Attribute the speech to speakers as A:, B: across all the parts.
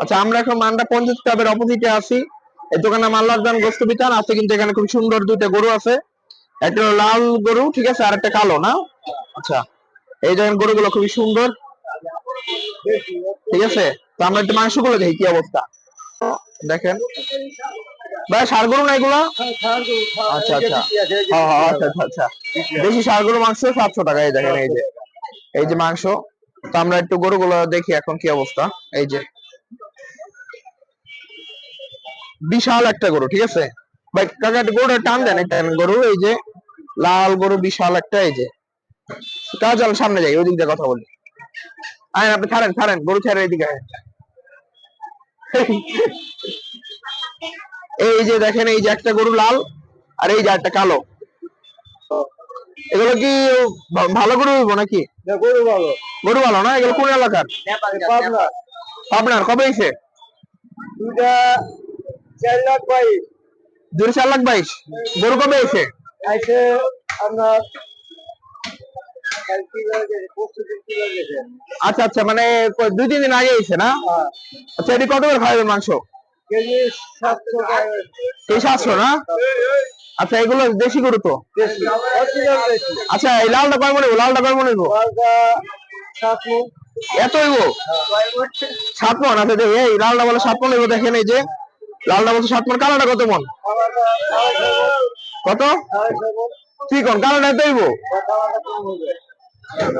A: আচ্ছা আমরা এখন মান্ডা পঞ্চায়েত ক্লাবের অপোজিটে আছি। এই দোকানে মাল্লার দান গোস্ত বিতান আছে কিন্তু এখানে খুব সুন্দর দুইটা গরু আছে। একটা লাল গরু ঠিক আছে আর একটা কালো না? আচ্ছা এই দেখেন গরুগুলো খুবই সুন্দর। ঠিক আছে তো আমরা একটু মাংসগুলো দেখি কি অবস্থা। দেখেন। ভাই সার গরু না এগুলো? আচ্ছা আচ্ছা। হ্যাঁ, হ্যাঁ, আচ্ছা আচ্ছা আচ্ছা। দেশি সার গরু মাংস সাতশো টাকা এই দেখেন এই যে। এই যে মাংস তো আমরা একটু গরুগুলো দেখি এখন কি অবস্থা। এই যে বিশাল একটা গরু ঠিক আছে? ভাই কাকা গরুটা টান দেন একটা গরু এই যে লাল গরু বিশাল একটা এই যে। কাজ সামনে যাই ওই দিক দিয়ে কথা বলি। আয় আপনি ছাড়েন ছাড়েন গরু ছেড়ে এদিকে। এই যে দেখেন এই যে একটা গরু লাল আর এই যে একটা কালো। এগুলো কি ভালো গরু হইব নাকি?
B: গরু ভালো।
A: গরু ভালো না? এগুলো কোন এলাকার?
B: পাবনা
A: আপনার কবে এসে
B: দুইটা চার লাখ বাইশ।
A: দুই চার লাখ বাইশ। গরু কবে এসে
B: আপনার
A: আচ্ছা আচ্ছা মানে দুই তিন দিন আগে এসে না?
B: হ্যাঁ।
A: আচ্ছা এটি কত করে খাওয়াবে মাংস?
B: সাতশো
A: না? আচ্ছা এগুলো দেশি গরু তো? আচ্ছা এই লালটা কয় মনে? লালটা কয় মনে এত হইব? সাত মন আচ্ছা দেখি এই লালটা বলে সাত মন দেখেন এই যে। লালটা বলছে সাত মন, কালোটা কত মন? কত? ঠিক কোন কালোটা এত হইব।
B: বা খাওয়াটা কম হবে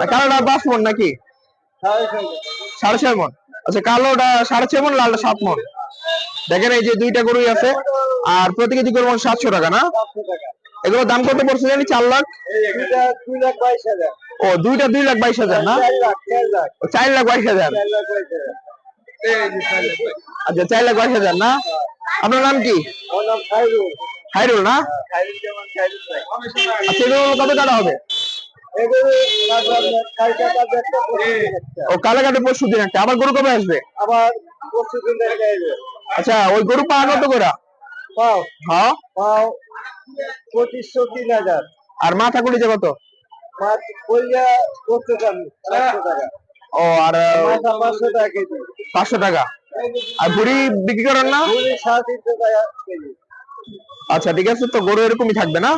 A: আর কালোটা পাঁচ মন নাকি?
B: সাড়ে ছয়
A: মন। আচ্ছা কালোটা সাড়ে ছয় মন, লালটা সাত মন। দেখেন এই যে দুইটা গরুই আছে, আর প্রতি কেজি মাংস সাতশো টাকা, না?
B: সাতশো টাকা
A: এগুলো দাম কত পড়ছে জানি? চার লাখ? ও, দুইটা দুই লাখ বাইশ হাজার, না?
B: চার লাখ
A: বাইশ হাজার। আচ্ছা চার লাখ বাইশ হাজার, না? আপনার নাম কি?
B: খাইরুল।
A: না? আচ্ছা কত টাকা হবে?
B: পরশু দিন একটা।
A: আবার গরু কবে আসবে?
B: আবার পরশু দিন
A: আচ্ছা ওই গরু পাওয়া কত করে?
B: পাও।
A: হ্যাঁ
B: পাও পঁচিশশো তিন হাজার।
A: আর মাথা কুড়িতে কত? ও আর
B: মাথা পাঁচশো টাকা
A: পাঁচশো টাকা। আর ভুড়ি বিক্রি করেন না? আচ্ছা ঠিক আছে, তো গরু এরকমই থাকবে না?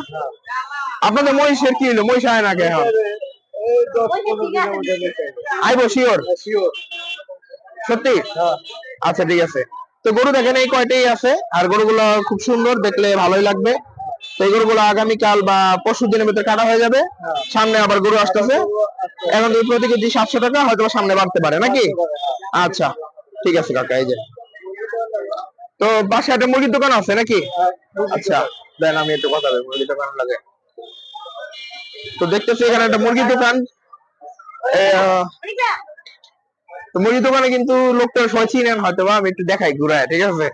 A: আপনাদের মহিষের কি হলো মহিষ আয় না কে এখন? শিওর? সত্যি? আচ্ছা ঠিক আছে। তো গরু দেখেন, এই কয়টাই আছে, আর গরুগুলো খুব সুন্দর, দেখলে ভালোই লাগবে। তো এই গরুগুলো আগামীকাল বা পরশু দিনের ভিতরে কাটা হয়ে যাবে। সামনে আবার গরু আসতেছে। এখন প্রতি কেজি সাতশো টাকা হয়তো সামনে বাড়তে পারে, নাকি? আচ্ছা। ঠিক আছে কাকা, এই যে। তো পাশে একটা মুরগির দোকান আছে নাকি? আচ্ছা দেন আমি একটু কথা বলি, মুরগির দোকান লাগে। তো দেখতেছি এখানে একটা মুরগির দোকান। তো মুরগির দোকানে কিন্তু লোকটা সবাই চিনেন হয়তো বা আমি একটু দেখাই, ঘুরায়, ঠিক আছে?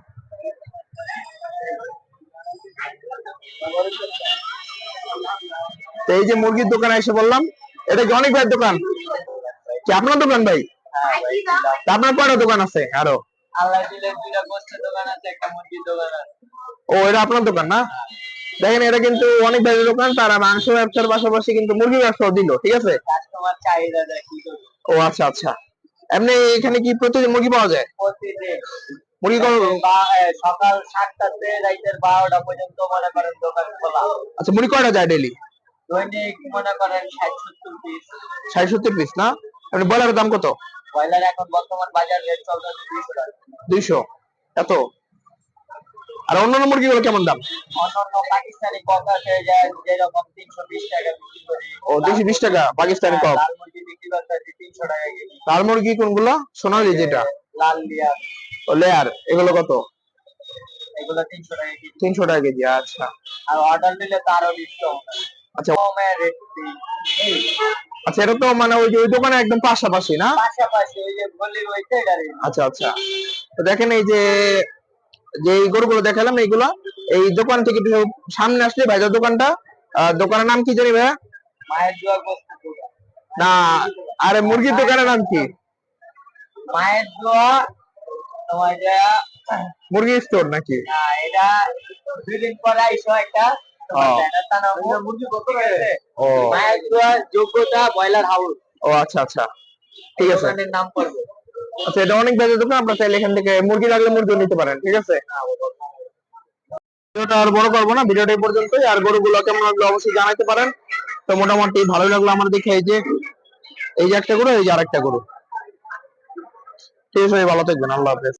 A: তো এই যে মুরগির দোকানে এসে বললাম, এটা কি অনেক ভাইয়ের দোকান? কি আপনার দোকান ভাই? আপনার কয়টা দোকান আছে
B: আরও
A: ও এটা আপনার দোকান না? দেখেন এটা কিন্তু অনেক ভাইয়ের দোকান তারা মাংস ব্যবসার পাশাপাশি কিন্তু মুরগি ব্যবসাও দিল ঠিক আছে? ও আচ্ছা আচ্ছা। এমনি এখানে কি প্রতিদিন মুরগি পাওয়া যায়? মুরগি
B: সকাল সাতটা থেকে রাইতের বারোটা পর্যন্ত মনে করেন দোকান খোলা।
A: আচ্ছা মুরগি কয়টা যায় ডেলি
B: দৈনিক মনে করেন ষাট সত্তর পিস
A: ষাট সত্তর পিস না? এমনি ব্রয়লারের দাম কত?
B: ব্রয়লার এখন বর্তমান বাজার রেট চলতেছে দুইশো টাকা।
A: দুইশো? এত? আর অন্যান্য মুরগিগুলো কেমন দাম?
B: অন্যান্য পাকিস্তানি কক আছে যেরকম তিনশো বিশ টাকা বিক্রি করি।
A: ও দুইশো বিশ টাকা পাকিস্তানি কক
B: লাল মুরগি বিক্রি করতে তিনশো টাকা কেজি।
A: লাল মুরগি কোনগুলো? সোনালি যেটা?
B: লাল লিয়ার।
A: ও লেয়ার। এগুলো কত?
B: এগুলো তিনশো টাকা কেজি।
A: তিনশো টাকা কেজি আচ্ছা।
B: আর অর্ডার দিলে তো আরও ডিসকাউন্ট
A: আচ্ছা।
B: কমে রেট
A: আচ্ছা এটা তো মানে ওই যে ওই দোকানে একদম পাশাপাশি না?
B: পাশাপাশি ওই যে গলি রয়েছে গাড়ি
A: আচ্ছা আচ্ছা। তো দেখেন এই যে যে গরুগুলো দেখালাম এইগুলা এই দোকান থেকে একটু সামনে আসলে ভাইজার দোকানটা দোকানের নাম কি জানি ভাইয়া?
B: মায়ের দোয়া গোস্তের
A: না আরে মুরগির দোকানের নাম কি?
B: মায়ের দোয়া তোমার
A: মুরগি স্টোর নাকি?
B: এটা দুই দিন পরে আইসো একটা। যোগ্যতা হাউস।
A: ও আচ্ছা আচ্ছা। ঠিক আছে।
B: নাম
A: আচ্ছা এটা অনেক বেজে দোকান আপনার চাইলে এখান থেকে মুরগি লাগলে মুরগি নিতে পারেন ঠিক আছে? ভিডিওটা আর বড় করব না ভিডিওটা এই পর্যন্তই। আর গরুগুলো কেমন লাগল অবশ্যই জানাতে পারেন। তো মোটামুটি ভালোই লাগল আমার দেখে এই যে এই যে একটা গরু এই যে আরেকটা গরু। ঠিক আছে ভালো থাকবেন আল্লাহ হাফেজ।